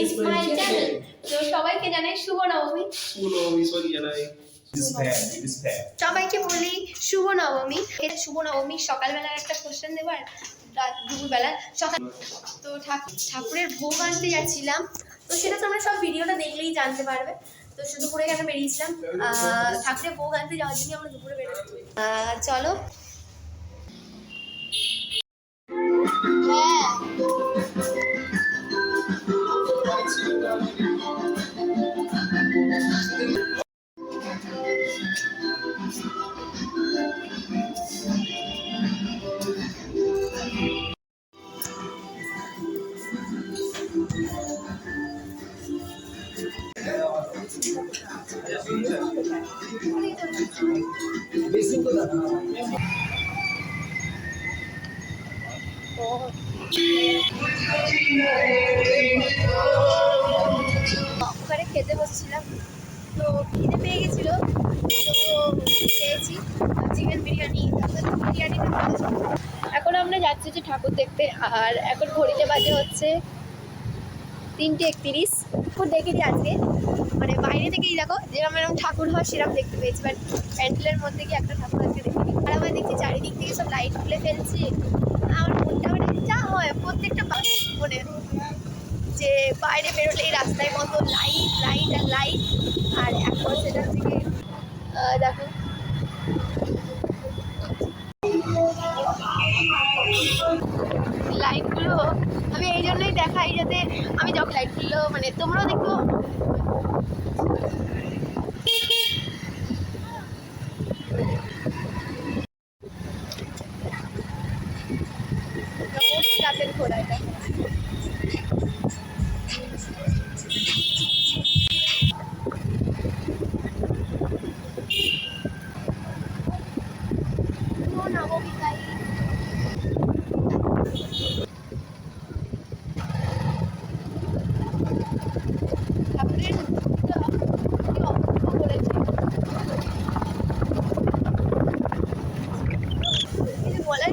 Is my channel তো সবাইকে জানাই শুভ নবমী। Uno mi জানাই। ডিসপ্যাচ ডিসপ্যাচ সবাইকে বলি শুভ নবমী এটা শুভ নবমী সকালবেলার একটা কোশ্চেন দেবো আর দুপুরবেলা সকাল তো ঠাকুর ঠাকুরের ভোগ আনতে যাচ্ছিলাম। তো সেটা তোমরা সব ভিডিওটা দেখলেই জানতে পারবে। তো সে দুপুরে কেন বেরিয়েছিলাম? ঠাকুরের ভোগ আনতে যাওয়ার জন্য আমরা দুপুরে বেরোচ্ছি চলো। ওখানে খেতে বসছিলাম। তো খিদে পেয়ে গেছিল। তো খেয়েছি। চিকেন বিরিয়ানি বিরিয়ানি এখন আমরা যাচ্ছি যে ঠাকুর দেখতে। আর এখন ঘড়িতে বাজে হচ্ছে তিনটে একত্রিশ। ঠাকুর দেখেছি আজকে। মানে বাইরে থেকেই দেখো যেরকম এরকম ঠাকুর হয় সেরকম দেখতে পেয়েছি। বাট প্যান্ডেলের মধ্যে গিয়ে একটা ঠাকুর আজকে দেখিনি আর আমরা দেখছি, চারিদিক থেকে সব লাইট খুলে ফেলছে। আমার মনটা মানে যা হয়, প্রত্যেকটা মানে যে বাইরে বেরোলে এই রাস্তায় কত লাইট লাইট আর লাইট আর এখন সেটা থেকে দেখো। লাইটগুলো আমি এই জন্যই দেখাই যাতে আমি যখন লাইটগুলো মানে তোমরাও দেখো। গাছের ঘোরা এটা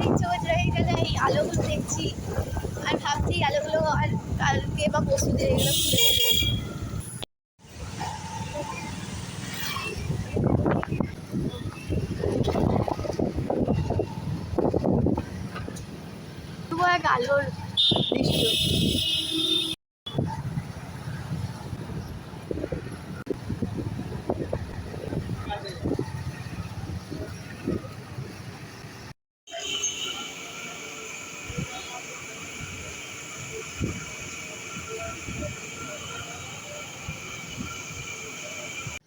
কিছু চোখ রয়ে গেলে এই আলোগুলো দেখছি। আর ভাবছি আলোগুলো আর কালকে বা পশুদের এগুলো খুলে এক আলোর দৃশ্য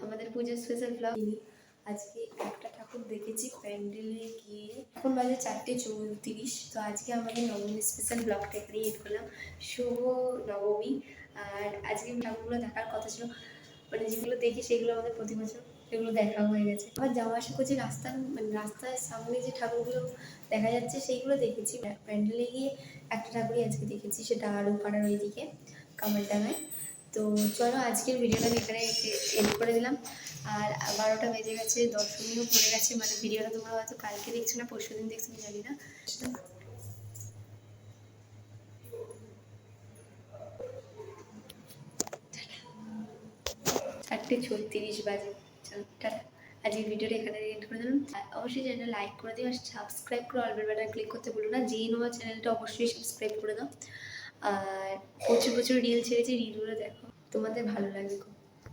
আমাদের পুজোর স্পেশাল ব্লগ আজকে একটা ঠাকুর দেখেছি প্যান্ডেলে গিয়ে। এখন বাজে চারটে চৌত্রিশ, তো আজকে আমাদের নবমী স্পেশাল ব্লগটা এখানে এড করলাম শুভ নবমী। আর আজকে ঠাকুরগুলো দেখার কথা ছিল মানে যেগুলো দেখি সেগুলো আমাদের প্রতি বছর সেগুলো দেখা হয়ে গেছে। আবার যাওয়া আসা করছি রাস্তার মানে রাস্তার সামনে যে ঠাকুরগুলো দেখা যাচ্ছে সেইগুলো দেখেছি। প্যান্ডেলে গিয়ে একটা ঠাকুরই আজকে দেখেছি, সেটা আরও পাড়ার ওইদিকে কামারডাঙ্গায় তো চলো আজকের ভিডিওটা আমি এখানে এড করে দিলাম। আর বারোটা বেজে গেছে দশমীও পড়ে গেছে মানে ভিডিওটা তোমরা হয়তো কালকে দেখছ না পরশু দিন দেখছ জানি না। চারটে ছত্রিশ বাজে। টাটা। আজকের ভিডিওটা এখানে এন্ড করে দিলাম। অবশ্যই চ্যানেলটা লাইক করে দিও আর সাবস্ক্রাইব করে অল বেল বাটন ক্লিক করতে ভুলো না। যেই নোয়া চ্যানেলটা অবশ্যই সাবস্ক্রাইব করে দাও। আর প্রচুর প্রচুর রিল ছেড়েছি রিলগুলো দেখো। তোমাদের ভালো লাগবে খুব।